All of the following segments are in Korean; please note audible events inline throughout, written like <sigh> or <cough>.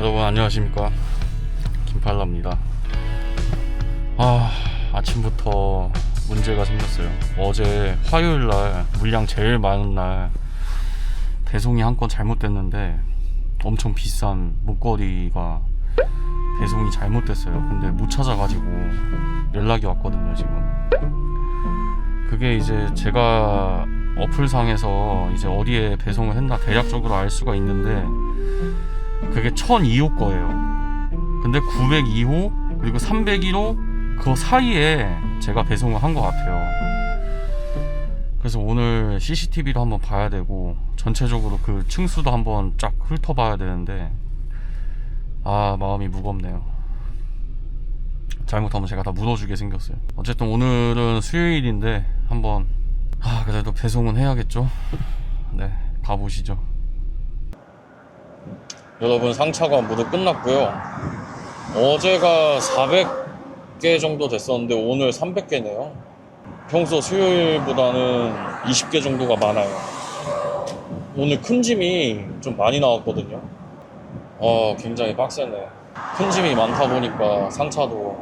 여러분 안녕하십니까? 김팔라입니다. 아 아침부터 문제가 생겼어요. 어제 화요일날 물량 제일 많은 날 배송이 한 건 잘못됐는데 엄청 비싼 목걸이가 배송이 잘못됐어요. 근데 못 찾아가지고 연락이 왔거든요 지금. 그게 이제 제가 어플상에서 이제 어디에 배송을 했나 대략적으로 알 수가 있는데 그게 1002호 거예요. 근데 902호 그리고 301호 그 사이에 제가 배송을 한 것 같아요. 그래서 오늘 CCTV도 한번 봐야 되고 전체적으로 그 층수도 한번 쫙 훑어봐야 되는데 아 마음이 무겁네요. 잘못하면 제가 다 무너지게 생겼어요. 어쨌든 오늘은 수요일인데 한번 아 그래도 배송은 해야겠죠. 네 가보시죠. 여러분 상차가 모두 끝났고요. 어제가 400개 정도 됐었는데 오늘 300개네요. 평소 수요일보다는 20개 정도가 많아요. 오늘 큰 짐이 좀 많이 나왔거든요. 어, 굉장히 빡세네. 큰 짐이 많다 보니까 상차도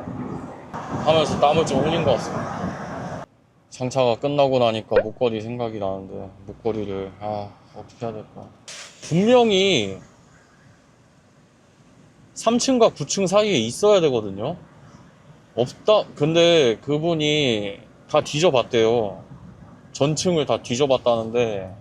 하면서 땀을 좀 흘린 것 같습니다. 상차가 끝나고 나니까 목걸이 생각이 나는데 목걸이를 아 어떻게 해야 될까? 분명히 3층과 9층 사이에 있어야 되거든요. 없다. 근데 그분이 다 뒤져봤대요. 전층을 다 뒤져봤다는데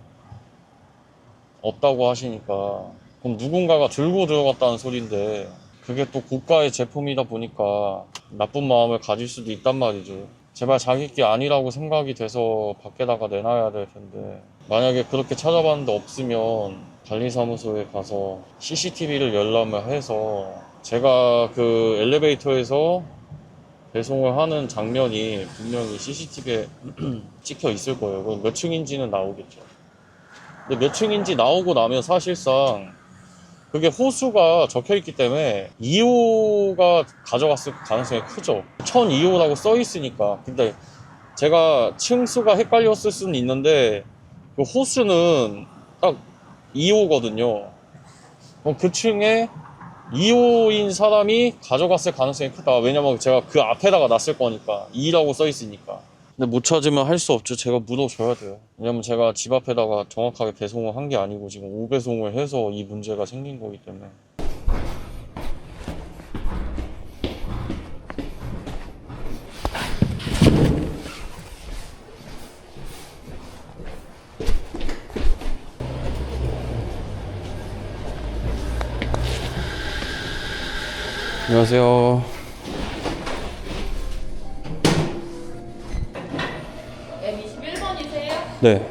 없다고 하시니까 그럼 누군가가 들고 들어갔다는 소린데 그게 또 고가의 제품이다 보니까 나쁜 마음을 가질 수도 있단 말이죠. 제발 자기 게 아니라고 생각이 돼서 밖에다가 내놔야 될 텐데 만약에 그렇게 찾아봤는데 없으면 관리사무소에 가서 CCTV를 열람을 해서 제가 그 엘리베이터에서 배송을 하는 장면이 분명히 CCTV에 <clears throat> 찍혀 있을 거예요. 그럼 몇 층인지는 나오겠죠. 근데 몇 층인지 나오고 나면 사실상 그게 호수가 적혀 있기 때문에 2호가 가져갔을 가능성이 크죠. 1002호라고 써 있으니까. 근데 제가 층수가 헷갈렸을 수는 있는데 그 호수는 딱 2호거든요. 그럼 그 층에 2호인 사람이 가져갔을 가능성이 크다. 왜냐면 제가 그 앞에다가 놨을 거니까. 2라고 써 있으니까. 근데 못 찾으면 할 수 없죠. 제가 물어줘야 돼요. 왜냐면 제가 집 앞에다가 정확하게 배송을 한 게 아니고 지금 5배송을 해서 이 문제가 생긴 거기 때문에. 안녕하세요. M21번이세요? 네.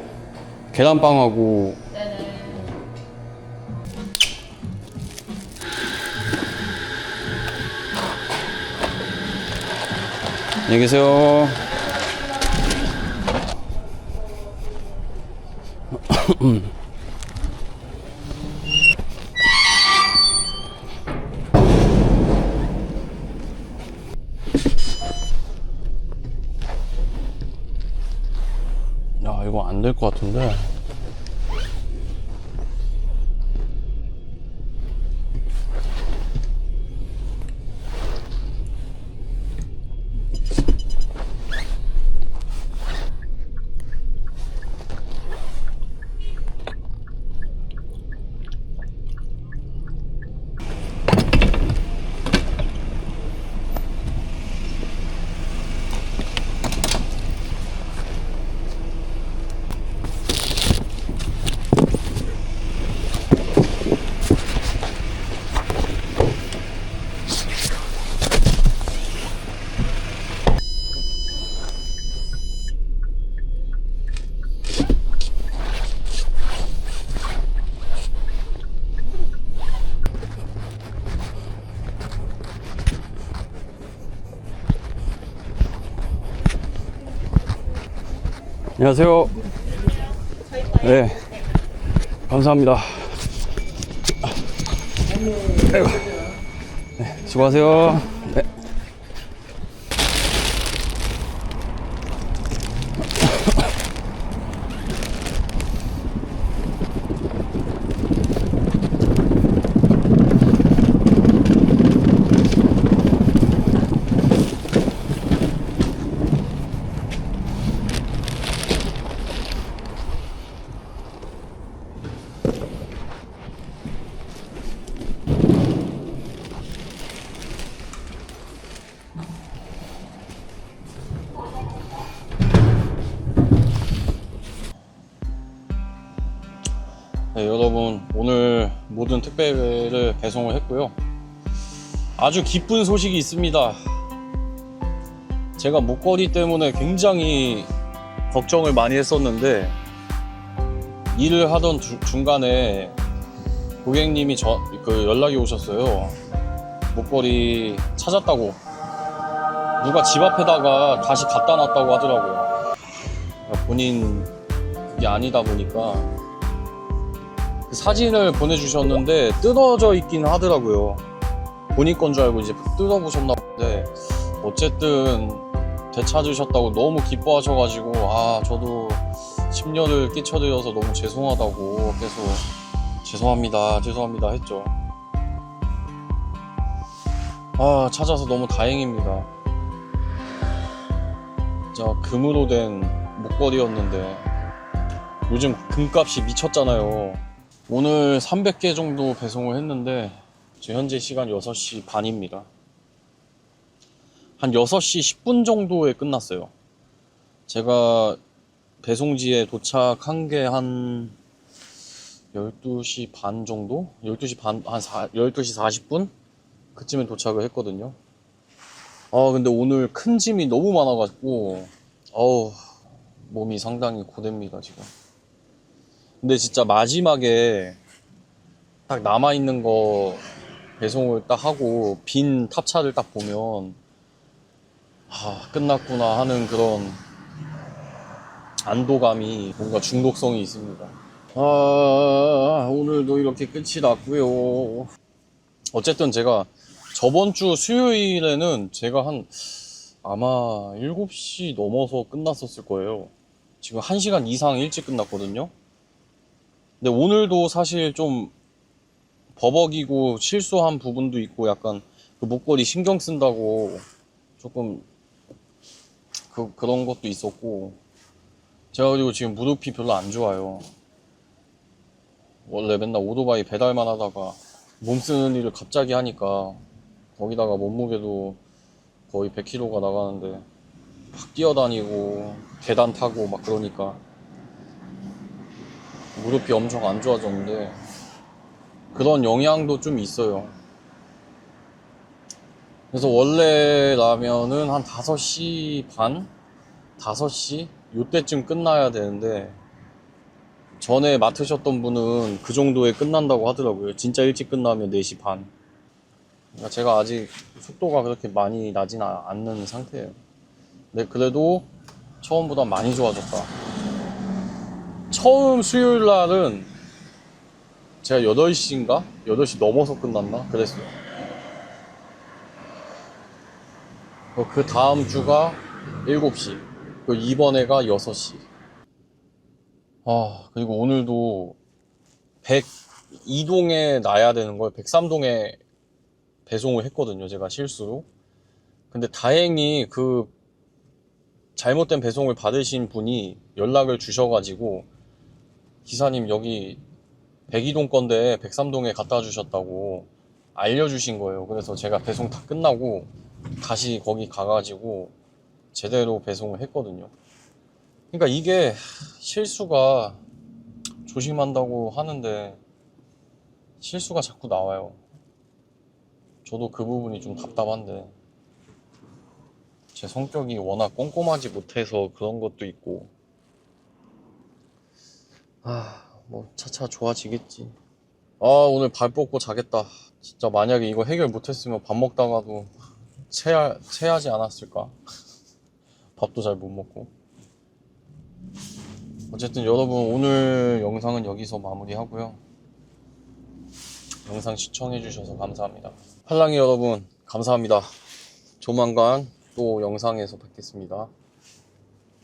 계란빵하고 네네. 안녕히 계세요. 안 될 것 같은데. 안녕하세요. 네. 감사합니다. 네, 수고하세요. 여러분 오늘 모든 택배를 배송을 했고요. 아주 기쁜 소식이 있습니다. 제가 목걸이 때문에 굉장히 걱정을 많이 했었는데 일을 하던 주- 중간에 고객님이 저, 그 연락이 오셨어요. 목걸이 찾았다고. 누가 집 앞에다가 다시 갖다 놨다고 하더라고요. 본인 그게 아니다 보니까 그 사진을 보내주셨는데 뜯어져 있긴 하더라고요. 본인 건 줄 알고 이제 뜯어보셨나 본데 어쨌든 되찾으셨다고 너무 기뻐하셔가지고 아 저도 심려를 끼쳐드려서 너무 죄송하다고 계속 죄송합니다 죄송합니다 했죠. 아 찾아서 너무 다행입니다. 진짜 금으로 된 목걸이였는데 요즘 금값이 미쳤잖아요. 오늘 300개 정도 배송을 했는데 지금 현재 시간 6시 반입니다. 한 6시 10분 정도에 끝났어요. 제가 배송지에 도착한 게 한 12시 반 정도? 12시 반, 한 4, 12시 40분? 그쯤에 도착을 했거든요. 아, 근데 오늘 큰 짐이 너무 많아가지고, 어우, 몸이 상당히 고됩니다, 지금. 근데 진짜 마지막에 딱 남아있는 거 배송을 딱 하고 빈 탑차를 딱 보면 아, 끝났구나 하는 그런 안도감이 뭔가 중독성이 있습니다. 아, 오늘도 이렇게 끝이 났고요. 어쨌든 제가 저번 주 수요일에는 제가 한 아마 7시 넘어서 끝났었을 거예요. 지금 1시간 이상 일찍 끝났거든요. 근데 오늘도 사실 좀 버벅이고 실수한 부분도 있고 약간 그 목걸이 신경 쓴다고 조금 그, 그런 것도 있었고 제가 그리고 지금 무릎이 별로 안 좋아요. 원래 맨날 오토바이 배달만 하다가 몸 쓰는 일을 갑자기 하니까 거기다가 몸무게도 거의 100kg가 나가는데 막 뛰어다니고 계단 타고 막 그러니까 무릎이 엄청 안 좋아졌는데 그런 영향도 좀 있어요. 그래서 원래라면은 한 5시 반? 5시? 요때쯤 끝나야 되는데 전에 맡으셨던 분은 그 정도에 끝난다고 하더라고요. 진짜 일찍 끝나면 4시 반. 그러니까 제가 아직 속도가 그렇게 많이 나진 아- 않는 상태예요. 근데 그래도 처음보다 많이 좋아졌다. 처음 수요일 날은 제가 8시인가? 8시 넘어서 끝났나? 그랬어요. 그 다음 주가 7시. 그 이번에가 6시. 아, 그리고 오늘도 102동에 놔야 되는 걸 103동에 배송을 했거든요. 제가 실수로. 근데 다행히 그 잘못된 배송을 받으신 분이 연락을 주셔가지고 기사님 여기 102동 건데 103동에 갖다 주셨다고 알려주신 거예요. 그래서 제가 배송 다 끝나고 다시 거기 가가지고 제대로 배송을 했거든요. 그러니까 이게 실수가 조심한다고 하는데 실수가 자꾸 나와요. 저도 그 부분이 좀 답답한데 제 성격이 워낙 꼼꼼하지 못해서 그런 것도 있고 아, 뭐 차차 좋아지겠지. 아, 오늘 발 뻗고 자겠다. 진짜 만약에 이거 해결 못했으면 밥 먹다가도 체하, 체하지 않았을까? 밥도 잘 못 먹고. 어쨌든 여러분 오늘 영상은 여기서 마무리하고요. 영상 시청해주셔서 감사합니다. 팔랑이 여러분 감사합니다. 조만간 또 영상에서 뵙겠습니다.